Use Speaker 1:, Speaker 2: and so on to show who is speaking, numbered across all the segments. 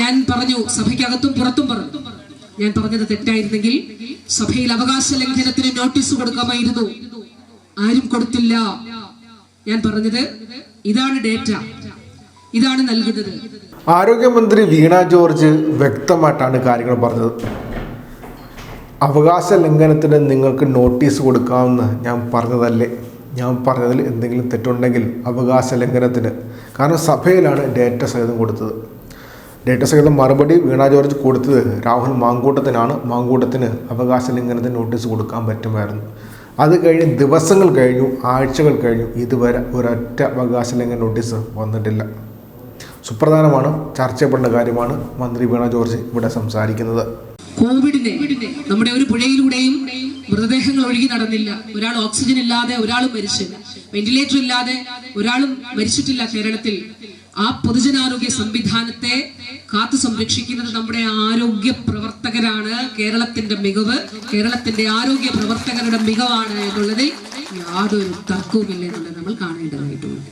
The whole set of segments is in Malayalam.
Speaker 1: ഞാൻ പറഞ്ഞു സഭയ്ക്കകത്തും പുറത്തും പറഞ്ഞു. ഞാൻ പറഞ്ഞത് തെറ്റായിരുന്നെങ്കിൽ സഭയിൽ അവകാശ ലംഘനത്തിന് നോട്ടീസ് കൊടുക്കാമായിരുന്നു. ആരും കൊടുത്തില്ല. ഞാൻ പറഞ്ഞത് ഇതാണ് ഡേറ്റ ഇതാണ് നൽകുന്നത്.
Speaker 2: ആരോഗ്യമന്ത്രി വീണ ജോർജ് വ്യക്തമായിട്ടാണ് കാര്യങ്ങൾ പറഞ്ഞത്. അവകാശ ലംഘനത്തിന് നിങ്ങൾക്ക് നോട്ടീസ് കൊടുക്കാമെന്ന് ഞാൻ പറഞ്ഞതല്ലേ? ഞാൻ പറഞ്ഞതിൽ എന്തെങ്കിലും തെറ്റുണ്ടെങ്കിൽ അവകാശ ലംഘനത്തിന്. കാരണം സഭയിലാണ് ഡേറ്റ സഹിതം കൊടുത്തത്. ഡേറ്റ സഹിതം മറുപടി വീണ ജോർജ് കൊടുത്തത് രാഹുൽ മാങ്കൂട്ടത്തിനാണ്. മാങ്കൂട്ടത്തിന് അവകാശ ലംഘനത്തിന് നോട്ടീസ് കൊടുക്കാൻ പറ്റുമായിരുന്നു. അത് കഴിഞ്ഞ് ദിവസങ്ങൾ കഴിഞ്ഞു ആഴ്ചകൾ കഴിഞ്ഞു. ഇതുവരെ ഒരൊറ്റ അവകാശ ലംഘന നോട്ടീസ് വന്നിട്ടില്ല. സുപ്രധാനമാണ് ചർച്ച ചെയ്യപ്പെടേണ്ട കാര്യമാണ് മന്ത്രി വീണ ജോർജ് ഇവിടെ സംസാരിക്കുന്നത്.
Speaker 1: കോവിഡിനെ നമ്മുടെ ഒരു പുഴയിലൂടെയും മൃതദേഹങ്ങൾ ഒഴുകി നടന്നില്ല. ഒരാൾ ഓക്സിജൻ ഇല്ലാതെ ഒരാളും മരിച്ചില്ല വെന്റിലേറ്റർ ഇല്ലാതെ ഒരാളും മരിച്ചിട്ടില്ല കേരളത്തിൽ. ആ പൊതുജനാരോഗ്യ സംവിധാനത്തെ കാത്തു സംരക്ഷിക്കുന്നത് നമ്മുടെ ആരോഗ്യ പ്രവർത്തകരാണ്. കേരളത്തിന്റെ മികവ് കേരളത്തിന്റെ ആരോഗ്യ പ്രവർത്തകരുടെ മികവാണ് എന്നുള്ളതിൽ യാതൊരു തർക്കവുമില്ല എന്നുള്ളത് നമ്മൾ കാണേണ്ടതായിട്ടുണ്ട്.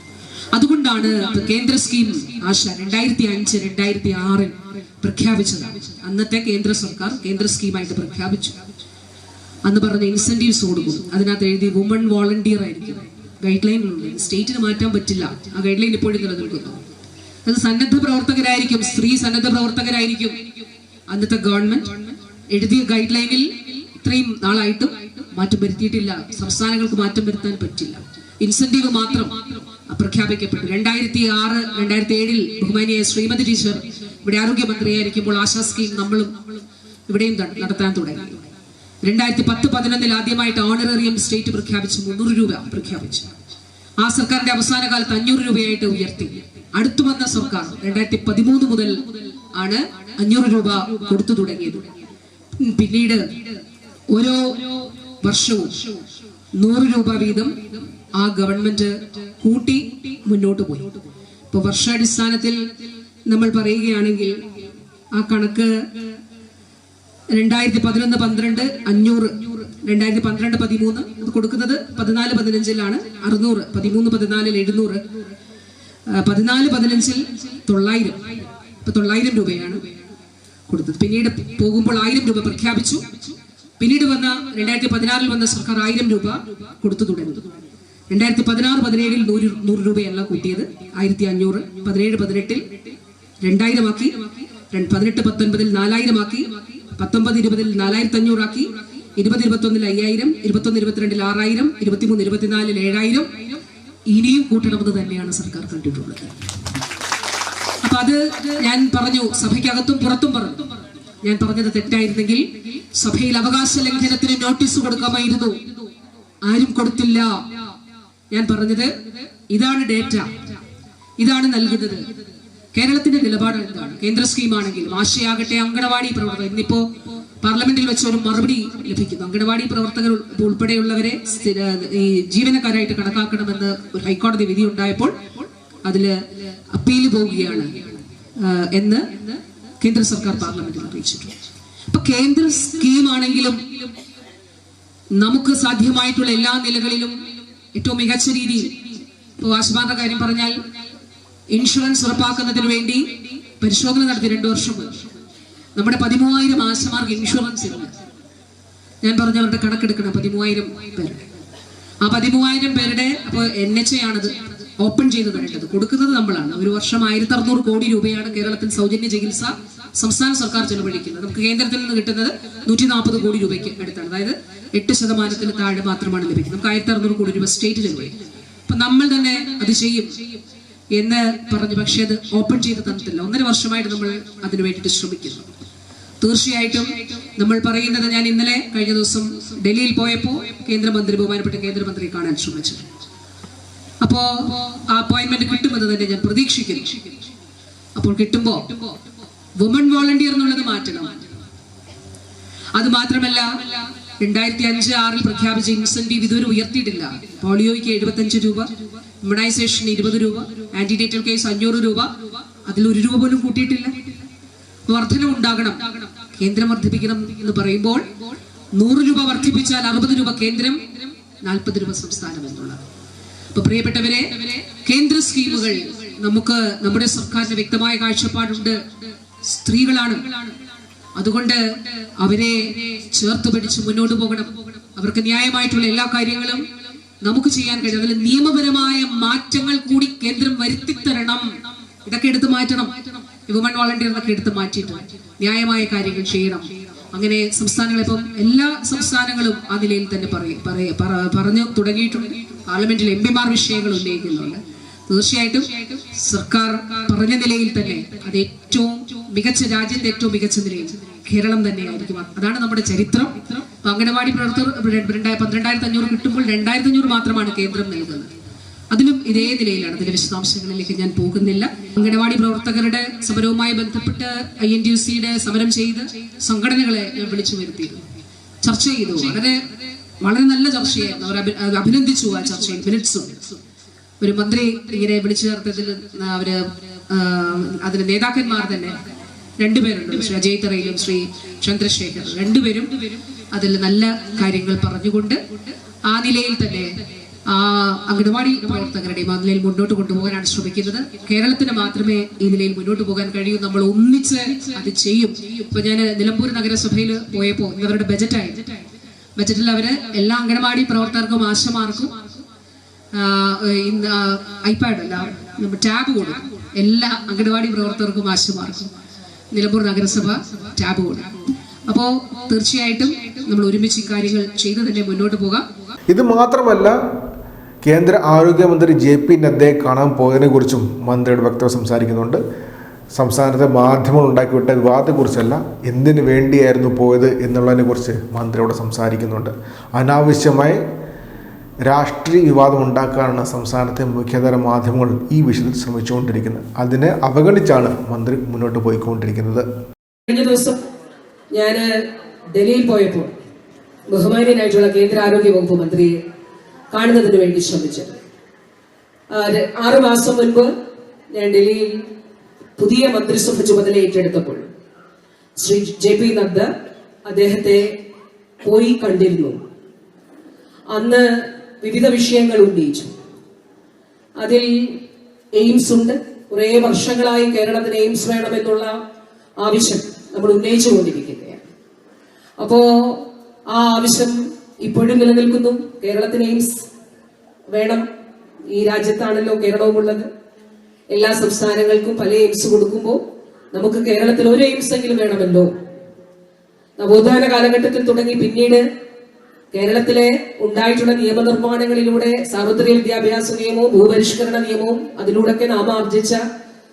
Speaker 1: അതുകൊണ്ടാണ് കേന്ദ്ര സ്കീം ആശ രണ്ടായിരത്തി അഞ്ച് രണ്ടായിരത്തി ആറിൽ പ്രഖ്യാപിച്ചതാണ്. അന്നത്തെ കേന്ദ്ര സർക്കാർ കേന്ദ്ര സ്കീമായിട്ട് പ്രഖ്യാപിച്ചു. അന്ന് പറഞ്ഞ ഇൻസെന്റീവ്സ് കൊടുക്കും അതിനകത്ത് എഴുതി വുമൺ വോളണ്ടിയർ ആയിരിക്കും ഗൈഡ് ലൈനിലുണ്ട് സ്റ്റേറ്റിന് മാറ്റാൻ പറ്റില്ല. ആ ഗൈഡ് ലൈൻ ഇപ്പോഴും നിലനിൽക്കുന്നു. അത് സന്നദ്ധ പ്രവർത്തകരായിരിക്കും സ്ത്രീ സന്നദ്ധ പ്രവർത്തകരായിരിക്കും. അന്നത്തെ ഗവൺമെന്റ് എഴുതിയ ഗൈഡ് ലൈനിൽ ഇത്രയും നാളായിട്ടും മാറ്റം വരുത്തിയിട്ടില്ല. സംസ്ഥാനങ്ങൾക്ക് മാറ്റം വരുത്താൻ പറ്റില്ല. ഇൻസെന്റീവ് മാത്രം പ്രഖ്യാപിക്കപ്പെട്ടു രണ്ടായിരത്തി ആറ് രണ്ടായിരത്തി ഏഴിൽ ബഹുമാനിയായ ശ്രീമതി ടീച്ചർ ഇവിടെ ആരോഗ്യമന്ത്രിയായിരിക്കുമ്പോൾ ആശാ സ്കീം നമ്മളും ഇവിടെയും നടത്താൻ തുടങ്ങി. രണ്ടായിരത്തി പത്ത് പതിനൊന്നിൽ ആദ്യമായിട്ട് ഓണറേറിയം സ്റ്റേറ്റ് പ്രഖ്യാപിച്ചു മുന്നൂറ് രൂപ പ്രഖ്യാപിച്ചു. ആ സർക്കാരിന്റെ അവസാന കാലത്ത് അഞ്ഞൂറ് രൂപയായിട്ട് ഉയർത്തി. അടുത്തു വന്ന സർക്കാർ രണ്ടായിരത്തി പതിമൂന്ന് മുതൽ ആണ് അഞ്ഞൂറ് രൂപ കൊടുത്തു തുടങ്ങിയത്. പിന്നീട് ഓരോ വർഷവും നൂറ് രൂപ വീതം ആ ഗവൺമെന്റ് കൂട്ടി മുന്നോട്ട് പോയി. ഇപ്പൊ വർഷാടിസ്ഥാനത്തിൽ നമ്മൾ പറയുകയാണെങ്കിൽ ആ കണക്ക് രണ്ടായിരത്തി പതിനൊന്ന് പന്ത്രണ്ട് അഞ്ഞൂറ് രണ്ടായിരത്തി പന്ത്രണ്ട് പതിമൂന്ന് കൊടുക്കുന്നത് പതിനാല് പതിനഞ്ചിലാണ് അറുന്നൂറ് പതിമൂന്ന് പതിനാലിൽ എഴുന്നൂറ്. പതിനാല് പതിനഞ്ചിൽ തൊള്ളായിരം. ഇപ്പൊ തൊള്ളായിരം രൂപയാണ് കൊടുത്തത്. പിന്നീട് പോകുമ്പോൾ ആയിരം രൂപ പ്രഖ്യാപിച്ചു. പിന്നീട് വന്ന രണ്ടായിരത്തി പതിനാറിൽ വന്ന സർക്കാർ ആയിരം രൂപ കൊടുത്തു തുടങ്ങി. രണ്ടായിരത്തി പതിനാറ് പതിനേഴിൽ നൂറ് നൂറ് രൂപയല്ല കൂട്ടിയത്. ആയിരത്തി അഞ്ഞൂറ് പതിനേഴ് പതിനെട്ടിൽ രണ്ടായിരമാക്കി. രണ്ട് പതിനെട്ട് പത്തൊൻപതിൽ നാലായിരമാക്കി. പത്തൊമ്പത് ഇരുപതിൽ നാലായിരത്തി അഞ്ഞൂറാക്കി ഇരുപത് ഇരുപത്തൊന്നിൽ അയ്യായിരം. ഇരുപത്തൊന്ന് ഇരുപത്തിരണ്ടിൽ ആറായിരം. ഇരുപത്തിമൂന്ന് ഇരുപത്തിനാലിൽ ഏഴായിരം. ഇനിയും കൂട്ടണമെന്ന് തന്നെയാണ് സർക്കാർ കണ്ടിട്ടുള്ളത്. അപ്പൊ അത് ഞാൻ പറഞ്ഞു സഭയ്ക്കകത്തും പുറത്തും പറഞ്ഞു. ഞാൻ പറഞ്ഞത് തെറ്റായിരുന്നെങ്കിൽ സഭയിൽ അവകാശ ലംഘനത്തിന് നോട്ടീസ് കൊടുക്കാമായിരുന്നു. ആരും കൊടുത്തില്ല. ഞാൻ പറഞ്ഞത് ഇതാണ് ഡേറ്റ ഇതാണ് നൽകുന്നത്. കേരളത്തിന്റെ നിലപാട് എന്താണ്? കേന്ദ്ര സ്കീമാണെങ്കിലും ആശയാകട്ടെ അങ്കണവാടി പ്രവർത്തനം. ഇന്നിപ്പോ പാർലമെന്റിൽ വെച്ച് ഒരു മറുപടി ലഭിക്കുന്നു. അങ്കണവാടി പ്രവർത്തകർ ഉൾപ്പെടെയുള്ളവരെ സ്ഥിര ഈ ജീവനക്കാരായിട്ട് കണക്കാക്കണമെന്ന് ഒരു ഹൈക്കോടതി വിധി ഉണ്ടായപ്പോൾ അതിൽ അപ്പീൽ പോവുകയാണ് എന്ന് കേന്ദ്ര സർക്കാർ പാർലമെന്റിൽ അറിയിച്ചിട്ടുണ്ട്. അപ്പൊ കേന്ദ്ര സ്കീമാണെങ്കിലും നമുക്ക് സാധ്യമായിട്ടുള്ള എല്ലാ നിലകളിലും ഏറ്റവും മികച്ച രീതിയിൽ ഇപ്പോൾ ആശുപാത്ര കാര്യം പറഞ്ഞാൽ ഇൻഷുറൻസ് ഉറപ്പാക്കുന്നതിന് വേണ്ടി പരിശോധന നടത്തി രണ്ടു വർഷം മുമ്പ് നമ്മുടെ പതിമൂവായിരം ആശമാർക്ക് ഇൻഷുറൻസ് ഇല്ല ഞാൻ പറഞ്ഞവരുടെ കണക്കെടുക്കണം. പതിമൂവായിരം പേര് ആ പതിമൂവായിരം പേരുടെ അപ്പോൾ എൻ എച്ച് എ ആണത് ഓപ്പൺ ചെയ്ത് തരേണ്ടത്. കൊടുക്കുന്നത് നമ്മളാണ്. ഒരു വർഷം ആയിരത്തി അറുന്നൂറ് കോടി രൂപയാണ് കേരളത്തിൽ സൗജന്യ ചികിത്സ സംസ്ഥാന സർക്കാർ ചെലവഴിക്കുന്നത്. നമുക്ക് കേന്ദ്രത്തിൽ നിന്ന് കിട്ടുന്നത് നൂറ്റി നാൽപ്പത് കോടി രൂപയ്ക്ക് അടുത്താണ്. അതായത് എട്ട് ശതമാനത്തിന് താഴെ മാത്രമാണ് ലഭിക്കുന്നത്. നമുക്ക് ആയിരത്തി അറുന്നൂറ് കോടി രൂപ സ്റ്റേറ്റ് ചെലവഴിക്കും. അപ്പൊ നമ്മൾ തന്നെ അത് ചെയ്യും എന്ന് പറഞ്ഞു. പക്ഷേ അത് ഓപ്പൺ ചെയ്ത് തന്നിട്ടില്ല. ഒന്നര വർഷമായിട്ട് നമ്മൾ അതിനു വേണ്ടിയിട്ട് ശ്രമിക്കുന്നു. തീർച്ചയായിട്ടും നമ്മൾ പറയുന്നത് ഞാൻ ഇന്നലെ കഴിഞ്ഞ ദിവസം ഡൽഹിയിൽ പോയപ്പോൾ കേന്ദ്രമന്ത്രി ബഹുമാനപ്പെട്ട കേന്ദ്രമന്ത്രി കാണാൻ ശ്രമിച്ചു. അപ്പോ ആ അപ്പോയിന്റ്മെന്റ് കിട്ടുമെന്ന് തന്നെ ഞാൻ പ്രതീക്ഷിക്കുന്നു. അപ്പോൾ കിട്ടുമ്പോ വുമൺ വോളണ്ടിയർ എന്നുള്ളത് മാറ്റണം. അത് മാത്രമല്ല രണ്ടായിരത്തി അഞ്ച് ആറിൽ പ്രഖ്യാപിച്ച ഇൻസെന്റീവ് ഇതുവരെ ഉയർത്തിയിട്ടില്ല. പോളിയോയ്ക്ക് എഴുപത്തഞ്ച് രൂപ ഇമ്മ്യൂണൈസേഷന് ഇരുപത് രൂപ ആന്റിനേറ്റൽ കേസ് അഞ്ഞൂറ് രൂപ അതിൽ ഒരു രൂപ പോലും കൂട്ടിയിട്ടില്ല. വർധന ഉണ്ടാകണം കേന്ദ്രം വർദ്ധിപ്പിക്കണം എന്ന് പറയുമ്പോൾ നൂറ് രൂപ വർദ്ധിപ്പിച്ചാൽ അറുപത് രൂപ കേന്ദ്രം നാൽപ്പത് രൂപ സംസ്ഥാനം എന്നുള്ളത് അപ്പൊ പ്രിയപ്പെട്ടവരെ കേന്ദ്ര സ്കീമുകൾ നമുക്ക് നമ്മുടെ സർക്കാരിന് വ്യക്തമായ കാഴ്ചപ്പാടുണ്ട്.
Speaker 3: സ്ത്രീകളാണ്. അതുകൊണ്ട് അവരെ ചേർത്ത് പിടിച്ച് മുന്നോട്ട് പോകണം. അവർക്ക് ന്യായമായിട്ടുള്ള എല്ലാ കാര്യങ്ങളും നമുക്ക് ചെയ്യാൻ കഴിയും. അതിൽ നിയമപരമായ മാറ്റങ്ങൾ കൂടി കേന്ദ്രം വരുത്തിത്തരണം. ഇതൊക്കെ എടുത്ത് മാറ്റണം. വുമൺ വോളണ്ടിയർ ഇതൊക്കെ എടുത്ത് മാറ്റിയിട്ട് ന്യായമായ കാര്യങ്ങൾ ചെയ്യണം. അങ്ങനെ സംസ്ഥാനങ്ങളിപ്പം എല്ലാ സംസ്ഥാനങ്ങളും ആ നിലയിൽ തന്നെ പറ- പറഞ്ഞു തുടങ്ങിയിട്ടുണ്ട്. പാർലമെന്റിൽ എം പിമാർ വിഷയങ്ങൾ ഉന്നയിക്കുന്നുണ്ട്. തീർച്ചയായിട്ടും സർക്കാർ പറഞ്ഞ നിലയിൽ തന്നെ അത് ഏറ്റവും മികച്ച രാജ്യത്തെ ഏറ്റവും മികച്ച നിലയിൽ കേരളം തന്നെയായിരിക്കും. അതാണ് നമ്മുടെ ചരിത്രം. അംഗനവാടി പ്രവർത്തകർ രണ്ടാ- പന്ത്രണ്ടായിരത്തി അഞ്ഞൂറ് കിട്ടുമ്പോൾ രണ്ടായിരത്തി അഞ്ഞൂറ് മാത്രമാണ് കേന്ദ്രം നൽകുന്നത്. അതിലും ഇതേ നിലയിലാണ്. അതിന്റെ വിശദാംശങ്ങളിലേക്ക് ഞാൻ പോകുന്നില്ല. അംഗനവാടി പ്രവർത്തകരുടെ സമരവുമായി ബന്ധപ്പെട്ട് ഐ എൻ ടി യു സിയുടെ സമരം ചെയ്ത് സംഘടനകളെ ഞാൻ വിളിച്ചു വരുത്തിയിരുന്നു. ചർച്ച ചെയ്തു. വളരെ വളരെ നല്ല ചർച്ചയായിരുന്നു. അവർ അഭിനന്ദിച്ചു ആ ചർച്ചയിൽ. മിനിറ്റ്സും ഒരു മന്ത്രി ഇങ്ങനെ വിളിച്ചു ചേർത്തതിൽ അവർ അതിന് നേതാക്കന്മാർ തന്നെ രണ്ടുപേരുണ്ട്. ശ്രീ അജയ് തറയിലും ശ്രീ ചന്ദ്രശേഖർ രണ്ടുപേരും അതിൽ നല്ല കാര്യങ്ങൾ പറഞ്ഞുകൊണ്ട് ആ നിലയിൽ തന്നെ അംഗനവാടി പ്രവർത്തകരുടെയും ആ മുന്നോട്ട് കൊണ്ടുപോകാനാണ് ശ്രമിക്കുന്നത്. കേരളത്തിന് മാത്രമേ ഈ നിലയിൽ മുന്നോട്ട് പോകാൻ കഴിയൂ. നമ്മൾ ഒന്നിച്ച് അത് ചെയ്യും. ഇപ്പൊ ഞാൻ നിലമ്പൂർ നഗരസഭയിൽ പോയപ്പോ ഇവരുടെ ബജറ്റായി ബജറ്റിൽ അവർ എല്ലാ അംഗനവാടി പ്രവർത്തകർക്കും ആശമാർക്കും ഇന്ന് ഐപാഡ് അല്ല ടാബ് കൊടുക്കും. എല്ലാ അംഗനവാടി പ്രവർത്തകർക്കും ആശമാർക്കും നിലമ്പൂർ നഗരസഭ ടാബ് കൊടുക്കും. അപ്പോൾ തീർച്ചയായിട്ടും നമ്മൾ ഒരുമിച്ച് കാര്യങ്ങൾ ചെയ്ത് തന്നെ മുന്നോട്ട് പോകാം.
Speaker 2: ഇത് മാത്രമല്ല കേന്ദ്ര ആരോഗ്യമന്ത്രി ജെ പി നദ്ദയെ കാണാൻ പോയതിനെക്കുറിച്ചും മന്ത്രിയുടെ വക്താവ് സംസാരിക്കുന്നുണ്ട്. സംസ്ഥാനത്തെ മാധ്യമങ്ങൾ ഉണ്ടാക്കിവിട്ട വിവാദത്തെക്കുറിച്ചല്ല എന്തിനു വേണ്ടിയായിരുന്നു പോയത് എന്നുള്ളതിനെക്കുറിച്ച് മന്ത്രിയോട് സംസാരിക്കുന്നുണ്ട്. അനാവശ്യമായി രാഷ്ട്രീയ വിവാദം ഉണ്ടാക്കാനാണ് സംസ്ഥാനത്തെ മുഖ്യതര മാധ്യമങ്ങൾ ഈ വിഷയത്തിൽ ശ്രമിച്ചുകൊണ്ടിരിക്കുന്നത്. അതിനെ അവഗണിച്ചാണ് മന്ത്രി മുന്നോട്ട് പോയിക്കൊണ്ടിരിക്കുന്നത്.
Speaker 1: കഴിഞ്ഞ ദിവസം ഞാൻ ഡൽഹിയിൽ പോയപ്പോൾ ബഹുമാനിയനായിട്ടുള്ള കേന്ദ്ര ആരോഗ്യ വകുപ്പ് മന്ത്രിയെ കാണുന്നതിന് വേണ്ടി ശ്രമിച്ചത് ആറ് മാസം മുൻപ് ഞാൻ ഡൽഹിയിൽ പുതിയ മന്ത്രിസഭ ചുമതല ഏറ്റെടുത്തപ്പോൾ ശ്രീ ജെ പി നദ്ദ അദ്ദേഹത്തെ പോയി കണ്ടിരുന്നു. അന്ന് വിവിധ വിഷയങ്ങൾ ഉന്നയിച്ചു. അതിൽ എയിംസ് ഉണ്ട്. കുറേ വർഷങ്ങളായി കേരളത്തിന് എയിംസ് വേണമെന്നുള്ള ആവശ്യം നമ്മൾ ഉന്നയിച്ചു കൊണ്ടിരിക്കുകയാണ് അപ്പോ ആ ആവശ്യം ഇപ്പോഴും നിലനിൽക്കുന്നു. കേരളത്തിന് എയിംസ് വേണം. ഈ രാജ്യത്താണല്ലോ കേരളവും ഉള്ളത് എല്ലാ സംസ്ഥാനങ്ങൾക്കും പല എയിംസ് കൊടുക്കുമ്പോൾ നമുക്ക് കേരളത്തിൽ ഒരു എയിംസ് എങ്കിലും വേണമല്ലോ. നവോത്ഥാന കാലഘട്ടത്തിൽ തുടങ്ങി പിന്നീട് കേരളത്തിലെ ഉണ്ടായിട്ടുള്ള നിയമനിർമ്മാണങ്ങളിലൂടെ സാർവത്രിക വിദ്യാഭ്യാസ നിയമവും ഭൂപരിഷ്കരണ നിയമവും അതിലൂടെയൊക്കെ നാം ആർജിച്ച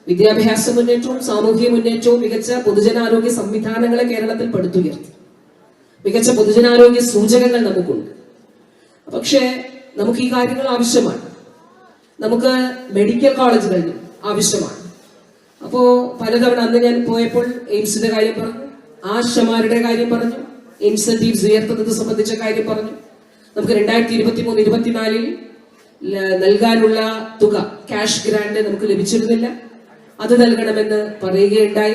Speaker 1: വിദ്യാഭ്യാസ മുന്നേറ്റവും സാമൂഹ്യ മുന്നേറ്റവും മികച്ച പൊതുജനാരോഗ്യ സംവിധാനങ്ങളെ കേരളത്തിൽ പടുത്തുയർത്തി മികച്ച പൊതുജനാരോഗ്യ സൂചകങ്ങൾ നമുക്കുണ്ട്. പക്ഷേ നമുക്ക് ഈ കാര്യങ്ങൾ ആവശ്യമാണ്. നമുക്ക് മെഡിക്കൽ കോളേജുകൾ ആവശ്യമാണ്. അപ്പോ പലതവണ അന്ന് ഞാൻ പോയപ്പോൾ എയിംസിന്റെ കാര്യം പറഞ്ഞു ആശമാരുടെ കാര്യം പറഞ്ഞു ഇൻസെന്റീവ്സ് ഉയർത്തുന്നത് സംബന്ധിച്ച കാര്യം പറഞ്ഞു. നമുക്ക് രണ്ടായിരത്തി ഇരുപത്തി മൂന്ന് ഇരുപത്തിനാലിൽ നൽകാനുള്ള തുക ക്യാഷ് ഗ്രാൻഡ് നമുക്ക് ലഭിച്ചിരുന്നില്ല. അത് നൽകണമെന്ന് പറയുകയുണ്ടായി.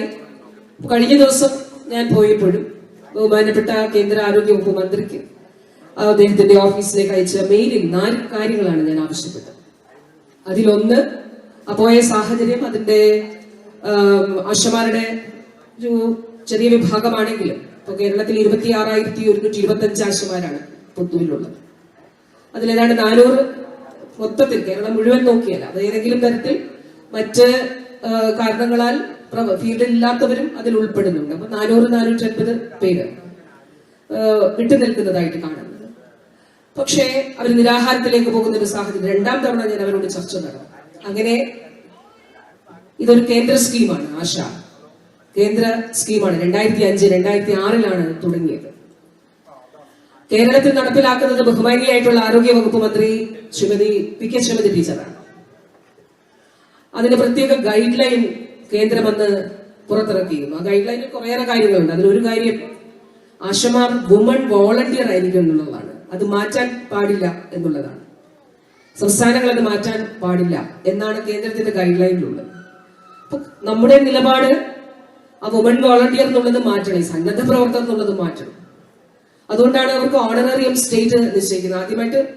Speaker 1: കഴിഞ്ഞ ദിവസം ഞാൻ പോയപ്പോഴും ബഹുമാനപ്പെട്ട കേന്ദ്ര ആരോഗ്യ വകുപ്പ് മന്ത്രിക്ക് അദ്ദേഹത്തിന്റെ ഓഫീസിലേക്ക് അയച്ച മെയിലിൽ നാല് കാര്യങ്ങളാണ് ഞാൻ ആവശ്യപ്പെട്ടത്. അതിലൊന്ന് അപ്പോയ പോയ സാഹചര്യം അതിന്റെ ആശമാരുടെ ഒരു ചെറിയ വിഭാഗമാണെങ്കിലും ഇപ്പൊ കേരളത്തിൽ ഇരുപത്തി ആറായിരത്തി ഒരുന്നൂറ്റി ഇരുപത്തി അഞ്ച് ആശമാരാണ് പൊതുവിലുള്ളത് അതിലേതാണ്ട് നാനൂറ് മൊത്തത്തിൽ കേരളം മുഴുവൻ നോക്കിയല്ല അത് ഏതെങ്കിലും തരത്തിൽ മറ്റ് കാരണങ്ങളാൽ ഇല്ലാത്തവരും അതിൽ ഉൾപ്പെടുന്നുണ്ട്. അപ്പൊ നാനൂറ് നാനൂറ്റി അൻപത് പേര് വിട്ടു നിൽക്കുന്നതായിട്ട് കാണുന്നത് പക്ഷേ അവർ നിരാഹാരത്തിലേക്ക് പോകുന്ന ഒരു സാഹചര്യം രണ്ടാം തവണ ഞാൻ അവരോട് ചർച്ച നടന്നു അങ്ങനെ ഇതൊരു കേന്ദ്ര സ്കീമാണ് ആശ. കേന്ദ്ര സ്കീമാണ്. രണ്ടായിരത്തി അഞ്ച് രണ്ടായിരത്തി ആറിലാണ് തുടങ്ങിയത്. കേരളത്തിൽ നടപ്പിലാക്കുന്നത് ബഹുമാനിയായിട്ടുള്ള ആരോഗ്യ വകുപ്പ് മന്ത്രി ശ്രീമതി പി കെ ശ്രീമതി ടീച്ചറാണ്. അതിന് പ്രത്യേക ഗൈഡ് ലൈൻ കേന്ദ്രം അന്ന് പുറത്തിറക്കിയിരുന്നു. ആ ഗൈഡ് ലൈനിൽ കുറേയേറെ കാര്യങ്ങളുണ്ട്. അതിലൊരു കാര്യം ആശമാർ വുമൺ വോളണ്ടിയർ ആയിരിക്കും എന്നുള്ളതാണ്. അത് മാറ്റാൻ പാടില്ല എന്നുള്ളതാണ്. സംസ്ഥാനങ്ങൾ അത് മാറ്റാൻ പാടില്ല എന്നാണ് കേന്ദ്രത്തിന്റെ ഗൈഡ് ലൈനിലുള്ളത് അപ്പൊ നമ്മുടെ നിലപാട് ആ വുമൺ വോളണ്ടിയർ എന്നുള്ളത് മാറ്റണം. സന്നദ്ധ പ്രവർത്തകർ എന്നുള്ളത് മാറ്റണം. അതുകൊണ്ടാണ് അവർക്ക് ഓണറേറിയം സ്റ്റേറ്റ് നിശ്ചയിക്കുന്നത്. ആദ്യമായിട്ട്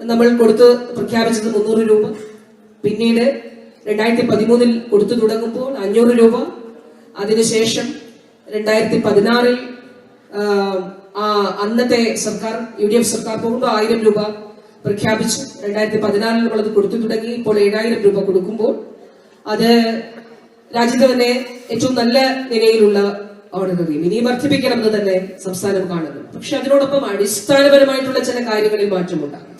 Speaker 1: നമ്മൾ കൊടുത്ത് പ്രഖ്യാപിച്ചത് മുന്നൂറ് രൂപ. പിന്നീട് രണ്ടായിരത്തി പതിമൂന്നിൽ കൊടുത്തു തുടങ്ങുമ്പോൾ അഞ്ഞൂറ് രൂപ. അതിനുശേഷം രണ്ടായിരത്തി പതിനാറിൽ അന്നത്തെ സർക്കാർ യു ഡി എഫ് സർക്കാർ പോകുമ്പോൾ ആയിരം രൂപ പ്രഖ്യാപിച്ചു. രണ്ടായിരത്തി പതിനാറിൽ നമ്മളത് കൊടുത്തു തുടങ്ങി. ഇപ്പോൾ ഏഴായിരം രൂപ കൊടുക്കുമ്പോൾ അത് രാജ്യത്ത് തന്നെ ഏറ്റവും നല്ല നിലയിലുള്ള ഓണററിയും ഇനിയും വർദ്ധിപ്പിക്കണമെന്ന് തന്നെ സംസ്ഥാനം കാണുന്നു. പക്ഷെ അതിനോടൊപ്പം അടിസ്ഥാനപരമായിട്ടുള്ള ചില കാര്യങ്ങളിൽ മാറ്റമുണ്ടാകും.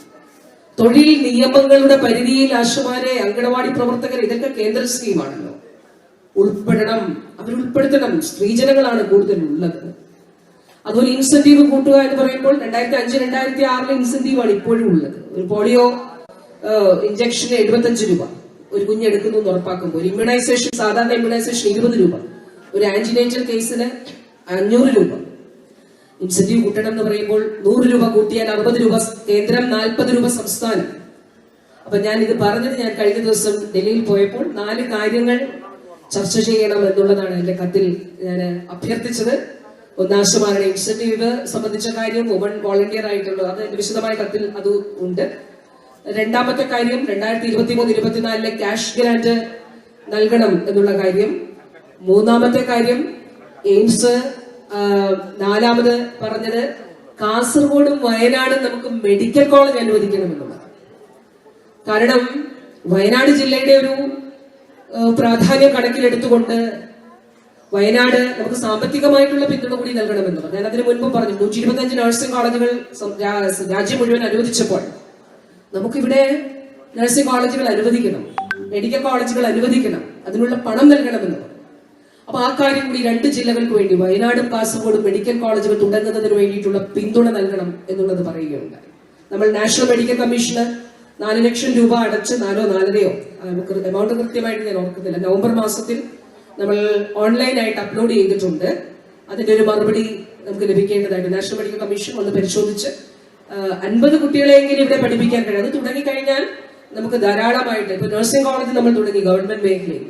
Speaker 1: തൊഴിൽ നിയമങ്ങളുടെ പരിധിയിൽ ആശുമാരെ അങ്കണവാടി പ്രവർത്തകർ ഇതൊക്കെ കേന്ദ്ര സ്കീമാണല്ലോ. ഉൾപ്പെടണം. അവർ ഉൾപ്പെടുത്തണം സ്ത്രീജനങ്ങളാണ് കൂടുതൽ ഉള്ളത് അതൊരു ഇൻസെന്റീവ് കൂട്ടുക എന്ന് പറയുമ്പോൾ രണ്ടായിരത്തി അഞ്ച് രണ്ടായിരത്തി ആറിലെ ഇൻസെന്റീവ് ആണ് ഇപ്പോഴും ഉള്ളത്. ഒരു പോളിയോ ഇഞ്ചക്ഷന് എഴുപത്തഞ്ച് രൂപ. ഒരു കുഞ്ഞെടുക്കുന്നു എന്ന് ഉറപ്പാക്കുമ്പോൾ. ഒരു ഇമ്മ്യൂണൈസേഷൻ സാധാരണ ഇമ്മ്യൂണൈസേഷൻ ഇരുപത് രൂപ. ഒരു ആന്റിനേറ്റൽ കേസിന് അഞ്ഞൂറ് രൂപ. ഇൻസെന്റീവ് കൂട്ടണം എന്ന് പറയുമ്പോൾ നൂറ് രൂപ കൂട്ടിയാൽ അറുപത് രൂപ കേന്ദ്രം നാൽപ്പത് രൂപ സംസ്ഥാനം. അപ്പൊ ഞാൻ ഇത് പറഞ്ഞത് ഞാൻ കഴിഞ്ഞ ദിവസം ഡൽഹിയിൽ പോയപ്പോൾ നാല് കാര്യങ്ങൾ ചർച്ച ചെയ്യണം എന്നുള്ളതാണ് എന്റെ കത്തിൽ ഞാൻ അഭ്യർത്ഥിച്ചത്. ഒന്നാശമാരുടെ ഇൻസെന്റീവ് സംബന്ധിച്ച കാര്യം വുമൺ വോളണ്ടിയർ ആയിട്ടുള്ളത് അത് എന്റെ വിശദമായ കത്തിൽ അത് ഉണ്ട്. രണ്ടാമത്തെ കാര്യം രണ്ടായിരത്തി ഇരുപത്തി മൂന്ന് ഇരുപത്തിനാലിലെ ക്യാഷ് ഗ്രാന്റ് നൽകണം എന്നുള്ള കാര്യം. മൂന്നാമത്തെ കാര്യം എയിംസ് നാലാമത് പറഞ്ഞത് കാസർഗോഡും വയനാടും നമുക്ക് മെഡിക്കൽ കോളേജ് അനുവദിക്കണം എന്നുള്ളത് കാരണം വയനാട് ജില്ലയുടെ ഒരു പ്രാധാന്യം കണക്കിലെടുത്തുകൊണ്ട് വയനാട് നമുക്ക് സാമ്പത്തികമായിട്ടുള്ള പിന്തുണ കൂടി നൽകണമെന്നുള്ളത്. ഞാൻ അതിന് മുൻപ് പറഞ്ഞു നൂറ്റി ഇരുപത്തഞ്ച് നഴ്സിംഗ് കോളേജുകൾ രാജ്യം മുഴുവൻ അനുവദിച്ചപ്പോൾ നമുക്കിവിടെ നഴ്സിംഗ് കോളേജുകൾ അനുവദിക്കണം മെഡിക്കൽ കോളേജുകൾ അനുവദിക്കണം അതിനുള്ള പണം നൽകണമെന്നുള്ളത്. അപ്പൊ ആ കാര്യം കൂടി രണ്ട് ജില്ലകൾക്ക് വേണ്ടി വയനാടും കാസർഗോഡും മെഡിക്കൽ കോളേജുകൾ തുടങ്ങുന്നതിന് വേണ്ടിയിട്ടുള്ള പിന്തുണ നൽകണം എന്നുള്ളത് പറയുകയുണ്ടായി. നമ്മൾ നാഷണൽ മെഡിക്കൽ കമ്മീഷന് നാല് ലക്ഷം രൂപ അടച്ച് നാലോ നാലരയോ നമുക്ക് എമൗണ്ട് കൃത്യമായിട്ട് ഞാൻ ഓർക്കുന്നില്ല. നവംബർ മാസത്തിൽ നമ്മൾ ഓൺലൈനായിട്ട് അപ്ലോഡ് ചെയ്തിട്ടുണ്ട്. അതിന്റെ ഒരു മറുപടി നമുക്ക് ലഭിക്കേണ്ടതായിട്ട് നാഷണൽ മെഡിക്കൽ കമ്മീഷൻ ഒന്ന് പരിശോധിച്ച് അൻപത് കുട്ടികളെങ്കിലും ഇവിടെ പഠിപ്പിക്കാൻ കഴിയും. അത് തുടങ്ങിക്കഴിഞ്ഞാൽ നമുക്ക് ധാരാളമായിട്ട് ഇപ്പൊ നഴ്സിംഗ് കോളേജ് നമ്മൾ തുടങ്ങി ഗവൺമെന്റ് മേഖലയിൽ.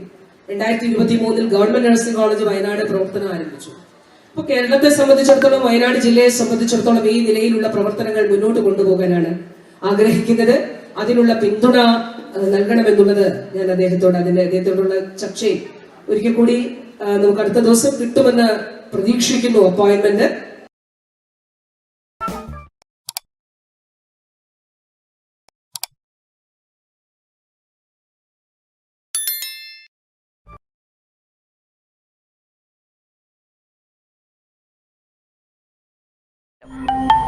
Speaker 1: രണ്ടായിരത്തി ഇരുപത്തി മൂന്നിൽ ഗവൺമെന്റ് നഴ്സിംഗ് കോളേജ് വയനാട് പ്രവർത്തനം ആരംഭിച്ചു. അപ്പൊ കേരളത്തെ സംബന്ധിച്ചിടത്തോളം വയനാട് ജില്ലയെ സംബന്ധിച്ചിടത്തോളം ഈ നിലയിലുള്ള പ്രവർത്തനങ്ങൾ മുന്നോട്ട് കൊണ്ടുപോകാനാണ് ആഗ്രഹിക്കുന്നത്. അതിനുള്ള പിന്തുണ നൽകണമെന്നുള്ളത് ഞാൻ അദ്ദേഹത്തോട് അതിന്റെ അദ്ദേഹത്തോടുള്ള ചർച്ചയിൽ ഒരിക്കൽ കൂടി നമുക്ക് അടുത്ത ദിവസം കിട്ടുമെന്ന് പ്രതീക്ഷിക്കുന്നു അപ്പോയിന്റ്മെന്റ്. you